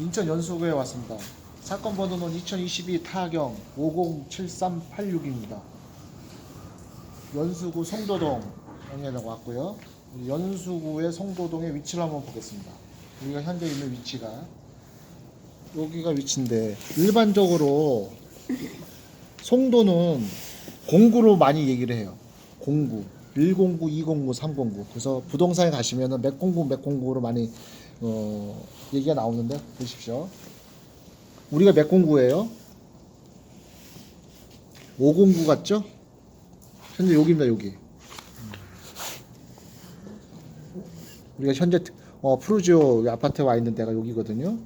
인천 연수구에 왔습니다. 사건 번호는 2022 타경 507386입니다. 연수구 송도동에 왔고요. 연수구의 송도동의 위치를 한번 보겠습니다. 우리가 현재 있는 위치가 여기가 위치인데 일반적으로 송도는 공구로 많이 얘기를 해요. 공구. 109, 209, 309. 그래서 부동산에 가시면은 몇 공구, 몇 공구로 많이 어, 얘기가 나오는데 보십시오. 우리가 몇 공구예요? 509 같죠? 현재 여기입니다, 여기. 우리가 현재 어, 푸르지오 아파트에 와 있는 데가 여기거든요.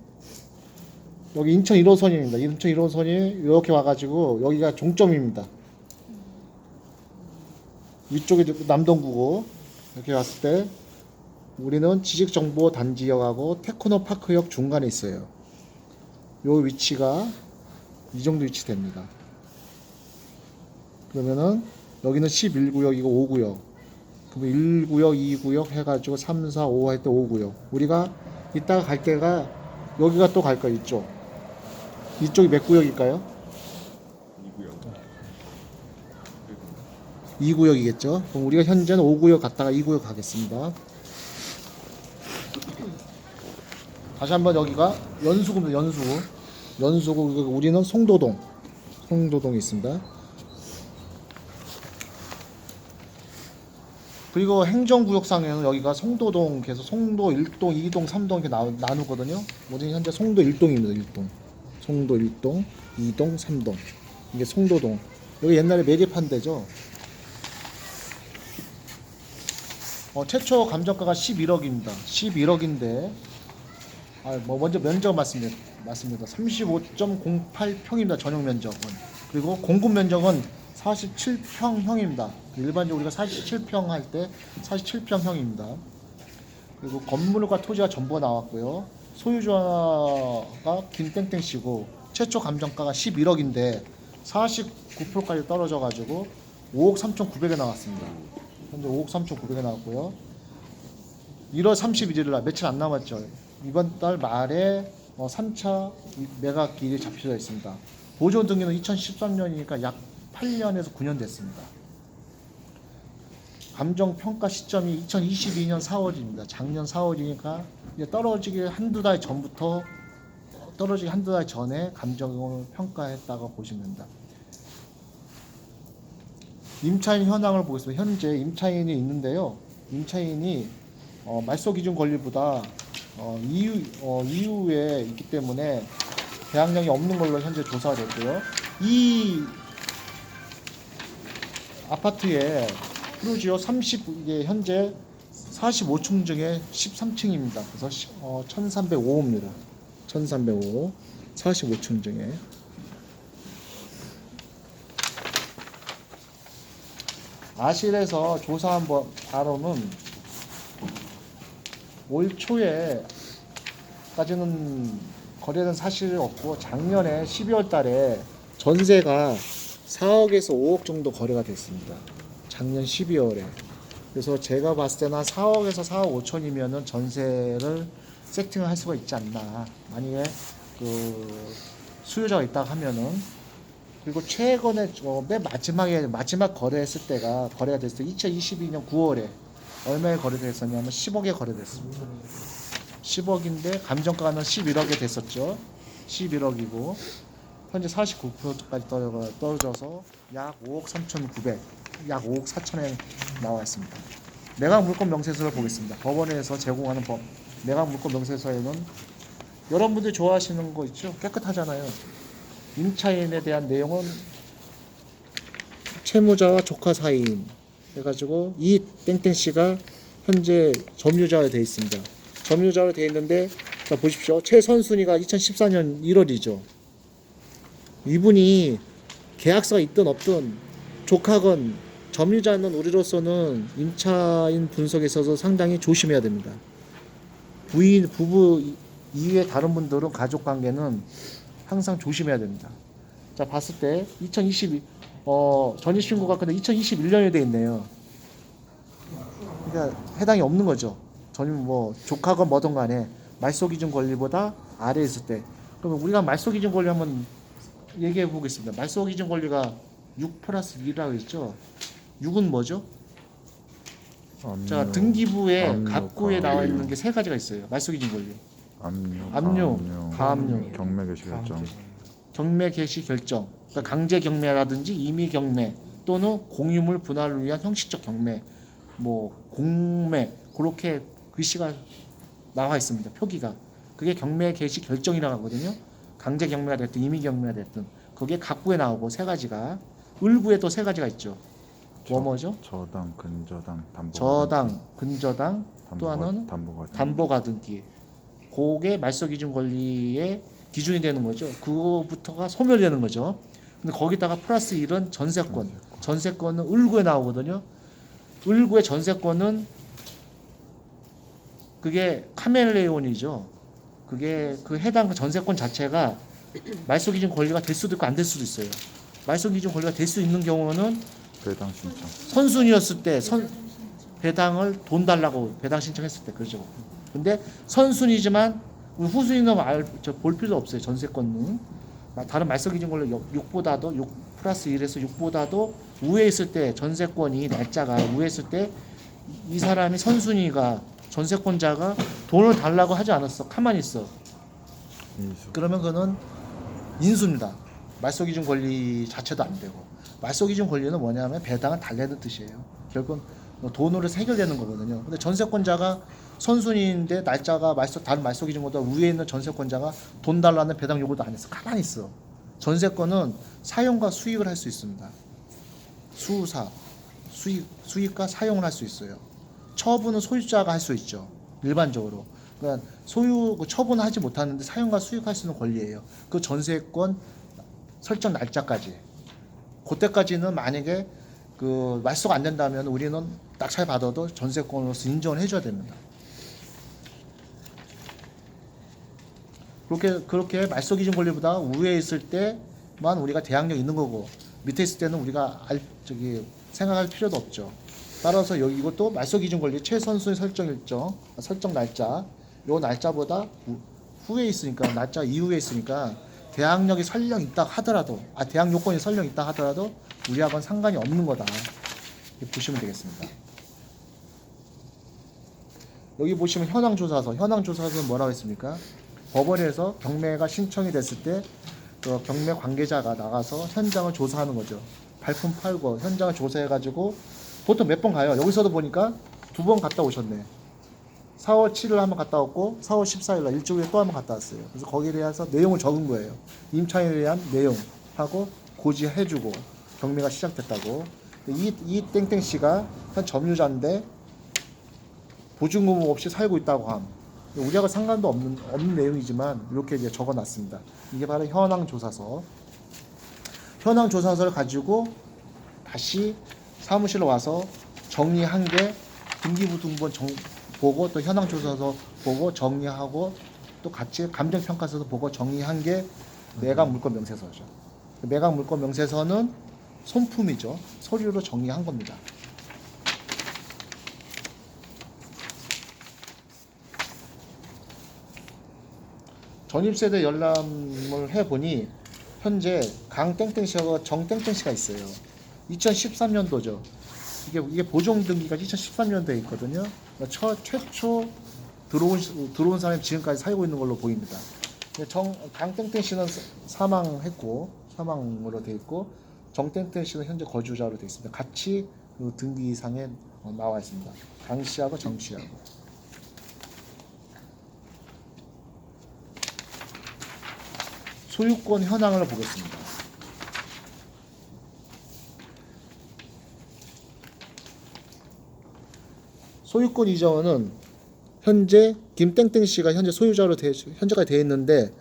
여기 인천 1호선입니다. 인천 1호선이 이렇게 와가지고 여기가 종점입니다. 위쪽에 남동구고 이렇게 왔을 때 우리는 지식정보단지역하고 테크노파크역 중간에 있어요. 요 위치가 이 정도 위치 됩니다. 그러면은 여기는 11구역, 이거 5구역. 그러면 1구역, 2구역 해가지고 3, 4, 5 할 때 5구역. 우리가 이따가 갈 때가 여기가 또 갈 거야, 이쪽. 이쪽이 몇 구역일까요? 2구역이겠죠. 그럼 우리가 현재는 5구역 갔다가 2구역 가겠습니다. 다시 한번 여기가 연수구입니다. 연수구. 연수구 우리는 송도동. 송도동이 있습니다. 그리고 행정구역상에는 여기가 송도동 계속 송도 1동, 2동, 3동 이렇게 나, 나누거든요. 우리는 현재 송도 1동입니다. 1동. 송도 1동, 2동, 3동. 이게 송도동. 여기 옛날에 매립한 데죠. 어, 최초 감정가가 11억입니다. 11억인데 아, 뭐 먼저 면적 맞습니다. 맞습니다. 35.08평입니다. 전용 면적은. 그리고 공급 면적은 47평형입니다. 일반적으로 우리가 47평 할 때 47평형입니다. 그리고 건물과 토지가 전부가 나왔고요. 소유자가 김땡땡 씨고 최초 감정가가 11억인데 49%까지 떨어져 가지고 5억 3,900에 나왔습니다. 현재 5억 3,900에 나왔고요. 1월 31일 날 며칠 안 남았죠. 이번 달 말에 어, 3차 매각일이 잡혀져 있습니다. 보존 등기는 2013년이니까 약 8년에서 9년 됐습니다. 감정 평가 시점이 2022년 4월입니다. 작년 4월이니까 이제 떨어지기 한두 달 전부터 떨어지기 한두 달 전에 감정을 평가했다고 보시면 됩니다. 임차인 현황을 보겠습니다. 현재 임차인이 있는데요. 임차인이 어, 말소 기준 권리보다 어, 이후 어, 이후에 있기 때문에 대항력이 없는 걸로 현재 조사가 됐고요. 이 아파트에 프루지오 30 이게 현재 45층 중에 13층입니다. 그래서 시- 어, 1305입니다. 1305 45층 중에 아실에서 조사한 바- 바로는 올 초에까지는 거래된 사실이 없고 작년에 12월 달에 전세가 4억에서 5억 정도 거래가 됐습니다. 작년 12월에. 그래서 제가 봤을 때는 한 4억에서 4억 5천이면은 전세를 세팅을 할 수가 있지 않나. 만약에 그 수요자가 있다 하면은 그리고 최근에 어, 맨 마지막에 마지막 거래했을 때가 거래가 됐을 때 2022년 9월에 얼마에 거래됐었냐면 10억에 거래됐습니다. 10억인데 감정가는 11억에 됐었죠. 11억이고 현재 49%까지 떨어, 떨어져서 약 5억 3,900, 약 5억 4천에 나와 있습니다. 매각 물건 명세서를 보겠습니다. 법원에서 제공하는 법 매각 물건 명세서에는 여러분들이 좋아하시는 거 있죠? 깨끗하잖아요. 임차인에 대한 내용은 채무자와 조카 사이인 해가지고 이 땡땡 씨가 현재 점유자가 되어 있습니다. 점유자로 되어 있는데 자 보십시오. 최선순위가 2014년 1월이죠. 이분이 계약서가 있든 없든 조카건 점유자는 우리로서는 임차인 분석에 있어서 상당히 조심해야 됩니다. 부인 부부 이외 다른 분들은 가족 관계는 항상 조심해야 됩니다. 자 봤을 때 2022, 어 전입 신고가 근데 2021년에 돼 있네요. 그러니까 해당이 없는 거죠. 전입 뭐 조카건 뭐든 간에 말소 기준 권리보다 아래에 있을 때 그러면 우리가 말소 기준 권리 한번 얘기해 보겠습니다. 말소 기준 권리가 6 플러스 2라고 했죠. 6은 뭐죠? 압류, 자 등기부에 갑구에 나와. 있는 게 세 가지가 있어요. 말소 기준 권리. 압류, 압류, 가압류, 가압류. 경매 개시 결정. 경매 개시 결정. 그러니까 강제 경매라든지 임의 경매 또는 공유물 분할을 위한 형식적 경매, 뭐 공매 그렇게 글씨가 나와 있습니다. 표기가 그게 경매 개시 결정이라고 하거든요. 강제 경매가 됐든 임의 경매가 됐든 거기에 갑구에 나오고 세 가지가 을구에 또 세 가지가 있죠. 뭐 뭐죠? 저당, 근저당, 담보. 저당, 근저당, 또 하나는 담보가 담보 가등기. 그게 말소 기준 권리의 기준이 되는 거죠. 그거부터가 소멸되는 거죠. 근데 거기다가 플러스 1은 전세권. 전세권은 을구에 나오거든요. 을구의 전세권은 그게 카멜레온이죠. 그게 그 해당 그 전세권 자체가 말소 기준 권리가 될 수도 있고 안 될 수도 있어요. 말소 기준 권리가 될 수 있는 경우는 배당 신청. 선순위였을 때 선, 배당을 돈 달라고 배당 신청했을 때 그러죠. 근데 선순위지만 후순위는 알, 저, 볼 필요 없어요. 전세권은 아, 다른 말소 기준 걸로 6보다도 6 플러스 1에서 6보다도 우에 있을 때 전세권이 날짜가 우에 있을 때 이 사람이 선순위가 전세권자가 돈을 달라고 하지 않았어. 가만히 있어. 이수. 그러면 그는 인수입니다. 말소 기준 권리 자체도 안 되고 말소 기준 권리는 뭐냐면 배당을 달래는 뜻이에요. 결국은 뭐 돈으로 해결되는 거거든요. 근데 전세권자가 선순위인데 날짜가 말소 다른 말소 기준보다 위에 있는 전세권자가 돈 달라는 배당 요구도 안 했어. 가만히 있어. 전세권은 사용과 수익을 할 수 있습니다. 수사, 수익, 수익과 사용을 할 수 있어요. 처분은 소유자가 할 수 있죠. 일반적으로. 그러니까 소유 그 처분을 하지 못하는데 사용과 수익할 수 있는 권리예요. 그 전세권 설정 날짜까지. 그때까지는 만약에 그 말소가 안 된다면 우리는 낙찰 받아도 전세권으로서 인정을 해줘야 됩니다. 그렇게 그렇게 말소 기준 권리보다 우위에 있을 때만 우리가 대항력 있는 거고 밑에 있을 때는 우리가 알 저기 생각할 필요도 없죠. 따라서 여기 이것도 말소 기준 권리 최선순위 설정 일정 설정 날짜 요 날짜보다 후- 후에 있으니까 날짜 이후에 있으니까 대항력이 설령 있다 하더라도 아 대항 요건이 설령 있다 하더라도 우리하고는 상관이 없는 거다 보시면 되겠습니다. 여기 보시면 현황 조사서 현황 조사서는 뭐라고 했습니까? 법원에서 경매가 신청이 됐을 때 그 경매 관계자가 나가서 현장을 조사하는 거죠. 발품 팔고 현장을 조사해 가지고 보통 몇 번 가요. 여기서도 보니까 두 번 갔다 오셨네. 4월 7일 한번 갔다 왔고 4월 14일 날 일주일에 또 한번 갔다 왔어요. 그래서 거기에 대해서 내용을 적은 거예요. 임차인에 대한 내용하고 고지해주고 경매가 시작됐다고. 이, 이 땡땡 씨가 한 점유자인데 보증금 없이 살고 있다고 함. 우리하고 상관도 없는 없는 내용이지만 이렇게 이제 적어 놨습니다. 이게 바로 현황 조사서. 현황 조사서를 가지고 다시 사무실로 와서 정리한 게 등기부 등본 정, 보고 또 현황 조사서 보고 정리하고 또 같이 감정 평가서도 보고 정리한 게 매각 물권 명세서죠. 매각 물권 명세서는 손품이죠. 서류로 정리한 겁니다. 전입세대 열람을 해보니 현재 강땡땡 씨하고 정땡땡 씨가 있어요. 2013년도죠. 이게 이게 보정 등기가 2013년도에 있거든요. 그러니까 처, 최초 들어온 시- 들어온 사람이 지금까지 살고 있는 걸로 보입니다. 정 강땡땡 씨는 사- 사망했고 사망으로 돼 있고 정땡땡 씨는 현재 거주자로 돼 있습니다. 같이 그 등기상에 어, 나와 있습니다. 강 씨하고 정 씨하고. 소유권 현황을 보겠습니다. 소유권 이전은 현재 김땡땡 씨가 현재 소유자로 돼, 현재가 돼 있는데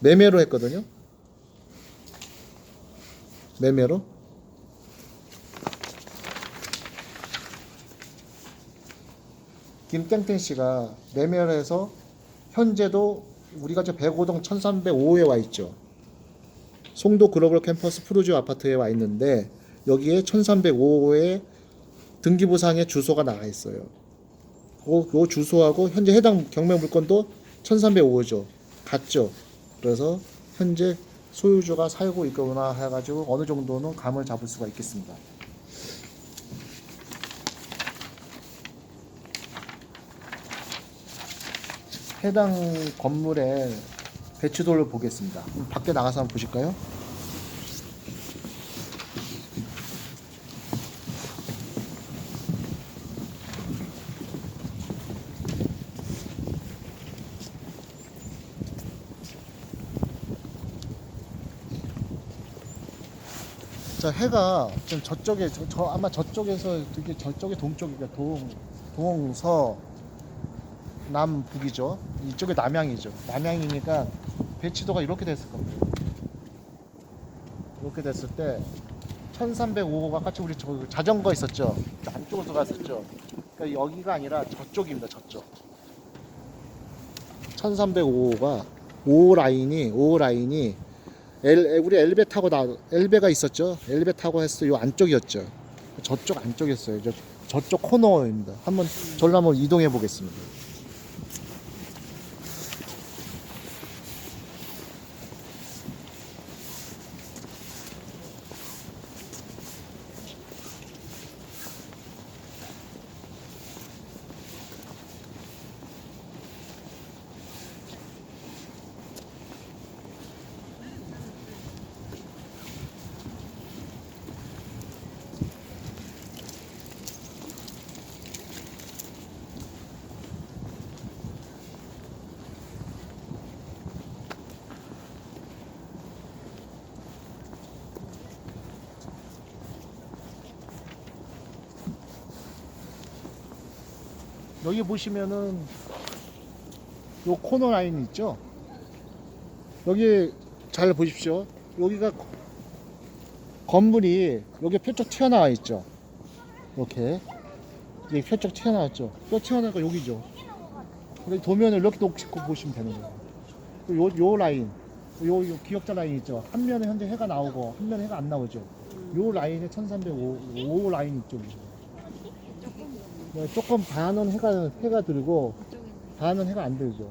매매로 했거든요. 매매로 김땡땡 씨가 매매를 해서 현재도 우리가 저 105동 1305에 와 있죠. 송도 글로벌 캠퍼스 프루지오 아파트에 와 있는데 여기에 1305호에 등기부상에 주소가 나와 있어요. 그, 그 주소하고 현재 해당 경매 물건도 1305죠. 같죠. 그래서 현재 소유주가 살고 있거나 해가지고 어느 정도는 감을 잡을 수가 있겠습니다. 해당 건물의 배치도를 보겠습니다. 밖에 나가서 한번 보실까요? 자 해가 지금 저쪽에 저, 저 아마 저쪽에서 되게 저쪽에 동쪽이니까 동 동서 남북이죠. 이쪽에 남양이죠. 남양이니까 배치도가 이렇게 됐을 겁니다. 이렇게 됐을 때 1305호가 같이 우리 저 자전거 있었죠. 안쪽으로 들어갔었죠. 그러니까 여기가 아니라 저쪽입니다. 저쪽. 1305호가 5 라인이 5 라인이 엘, 우리 엘베 타고 나 엘베가 있었죠. 엘베 타고 했을 요 안쪽이었죠. 저쪽 안쪽이었어요. 저, 저쪽 코너입니다. 한번 한번 이동해 보겠습니다. 여기 보시면은 요 코너 라인 있죠? 여기 잘 보십시오. 여기가 거- 건물이 여기 뾰족 튀어나와 있죠. 이렇게 이게 뾰족 튀어나왔죠. 뼈 튀어나가 여기죠. 근데 도면을 이렇게 놓고 보시면 되는 거예요. 요, 요 라인, 요, 요 기억자 라인 있죠. 한 면에 현재 해가 나오고 한 면에 해가 안 나오죠. 요 라인에 1305오 라인 이쪽이죠. 네, 조금 반은 해가 해가 들고 반은 해가 안 들죠.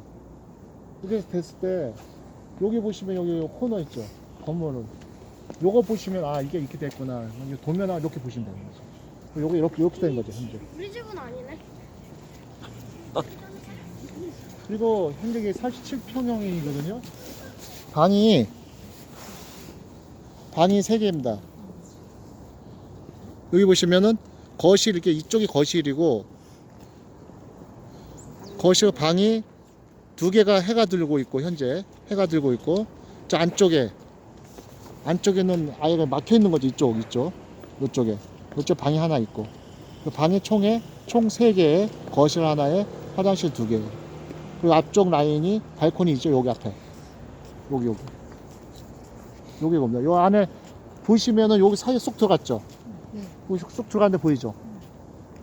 이렇게 됐을 때 여기 보시면 여기 요 코너 있죠. 건물은 요거 보시면 아 이게 이렇게 됐구나. 이 도면화 이렇게 보시면 되는 거죠. 요거 이렇게 이렇게 된 거죠 현재. 우리 집은 아니네. 그리고 현재 이게 47평형이거든요. 방이 방이 3개입니다. 여기 보시면은 거실 이렇게 이쪽이 거실이고 거실 방이 두 개가 해가 들고 있고 현재 해가 들고 있고 저 안쪽에 안쪽에는 아예 막혀 있는 거죠 이쪽 이쪽 이쪽에. 이쪽 방이 하나 있고. 그 방이 총에 총 세 개에 거실 하나에 화장실 두 개. 그리고 앞쪽 라인이 발코니 있죠 여기 앞에. 여기 여기. 여기 봅니다. 요 안에 보시면은 여기 사이에 쏙 들어갔죠 네. 여기 쏙, 쏙 들어갔는데 보이죠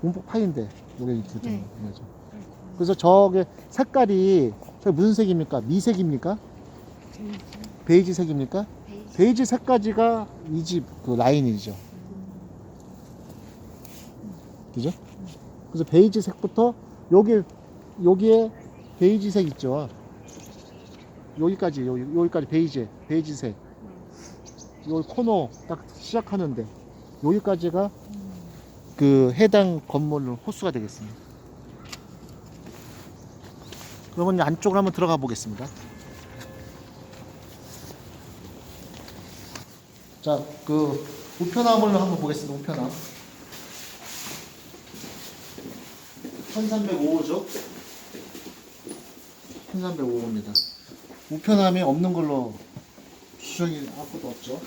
움푹 파인데 여기 이렇게 좀 네. 보이죠? 그래서 저게 색깔이 저게 무슨 색입니까 미색입니까 베이지 색입니까 베이지. 베이지 색까지가 이 집 그 라인이죠 그죠 그래서 베이지 색부터 여기 여기에 베이지 색 있죠. 여기까지 여기 여기까지 베이지 베이지 색. 여기 코너 딱 시작하는데 여기까지가 그 해당 건물 호수가 되겠습니다. 그러면 안쪽으로 한번 들어가 보겠습니다. 자, 그 우편함을 한번 보겠습니다. 우편함. 1305호죠. 1305호입니다. 우편함이 없는 걸로 추정이 아무것도 없죠.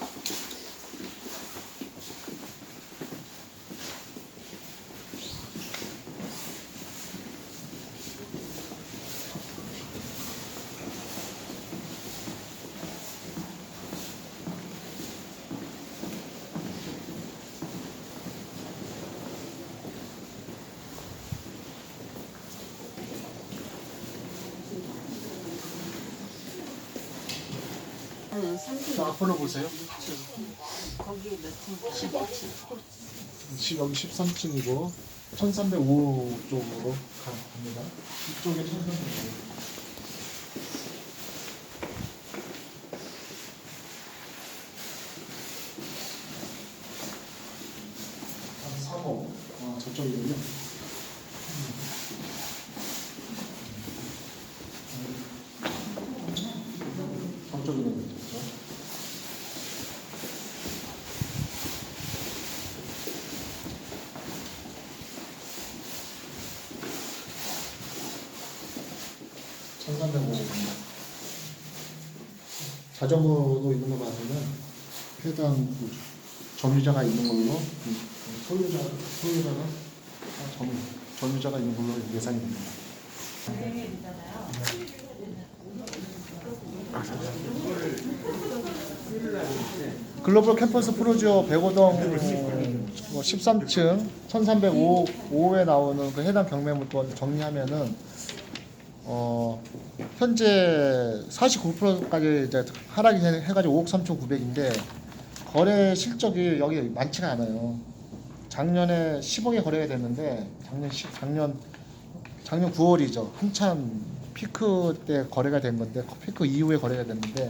응, 30. 앞으로 보세요. 거기 몇 층? 15층. 시- 여기 13층이고 1305 쪽으로 가- 갑니다. 이쪽에 1305. 아, 3호. 아, 저쪽이군요. 자전거도 있는 거 봐서는 해당 그 점유자가 있는 걸로 음, 소유자 소유자가 아, 점 점유자가 있는 걸로 예상이 됩니다. 글로벌 캠퍼스 프로지오 105동 뭐 13층 1305호에 나오는 그 해당 경매 물건 정리하면은 어 현재 49%까지 이제 하락이 해- 해가지고 5억 3,900인데 거래 실적이 여기 많지가 않아요. 작년에 10억에 거래가 됐는데 작년 10, 작년 작년 9월이죠. 한참 피크 때 거래가 된 건데 피크 이후에 거래가 됐는데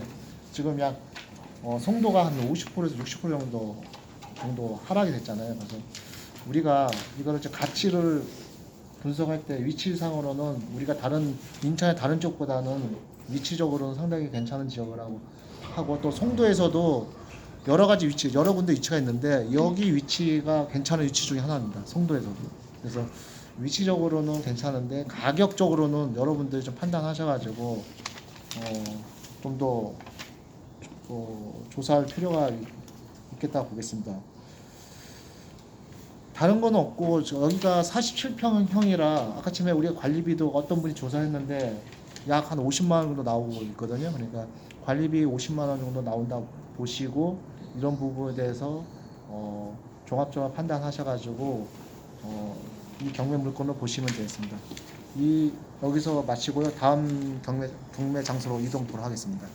지금 약 어, 송도가 한 50%에서 60% 정도 정도 하락이 됐잖아요. 그래서 우리가 이거를 이제 가치를 분석할 때 위치상으로는 우리가 다른 인천의 다른 쪽보다는 위치적으로는 상당히 괜찮은 지역을 하고 하고 또 송도에서도 여러 가지 위치 여러 군데 위치가 있는데 여기 위치가 괜찮은 위치 중에 하나입니다. 송도에서도 그래서 위치적으로는 괜찮은데 가격적으로는 여러분들이 좀 판단하셔가지고 어, 좀더 어, 조사할 필요가 있- 있겠다고 보겠습니다. 다른 건 없고 저- 여기가 47평형이라 아까 전에 우리가 관리비도 어떤 분이 조사했는데 약 한 50만 원 정도 나오고 있거든요. 그러니까 관리비 50만 원 정도 나온다 보시고 이런 부분에 대해서 어, 종합적으로 판단하셔가지고 어, 이 경매 물건을 보시면 되겠습니다. 이 여기서 마치고요. 다음 경매 경매 장소로 이동토록 하겠습니다.